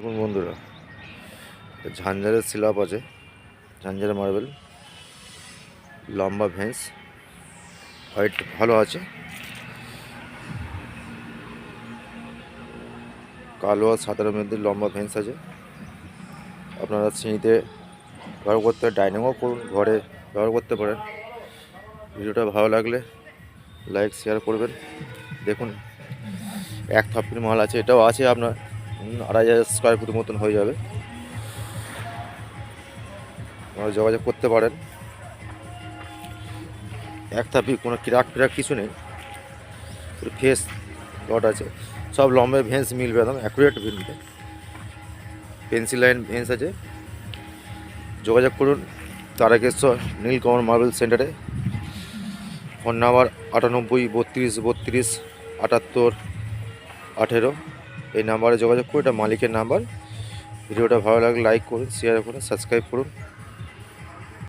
দেখুন বন্ধুরা ঝাঞ্ঝারের সিলাপ আছে ঝাঞ্ঝারের মার্বেল, লম্বা ভেন্স, হোয়াইট ভালো আছে। কালো আর সাদার মধ্যে লম্বা ভেন্স আছে। আপনারা শ্রেণীতে ব্যবহার করতে, ডাইনিংও করুন, ঘরে ব্যবহার করতে পারেন। ভিডিওটা ভালো লাগলে লাইক, শেয়ার করবেন। দেখুন, এক থাপ্পির মাল আছে, এটাও আছে আপনার। আড়াই হাজার স্কোয়ার ফুট মতন হয়ে যাবে। আপনারা যোগাযোগ করতে পারেন। এক থাপি কোনো ক্রাক ফিরাক কিছু নেই। ফেস লট আছে। সব লম্বে ভেন্স মিলবে একদম অ্যাকুরেট মিলবে পেন্সিল লাইন ভেন্স আছে। যোগাযোগ করুন তারাকেশ্বর, নীলকমল মার্বেল সেন্টারে ফোন নাম্বার আটানব্বই, বত্রিশ বত্রিশ, আটাত্তর, আঠেরো। এই নাম্বারে যোগাযোগ করুন এটা মালিকের নাম্বার। ভিডিওটা ভালো লাগলে লাইক করুন শেয়ার করুন সাবস্ক্রাইব করুন।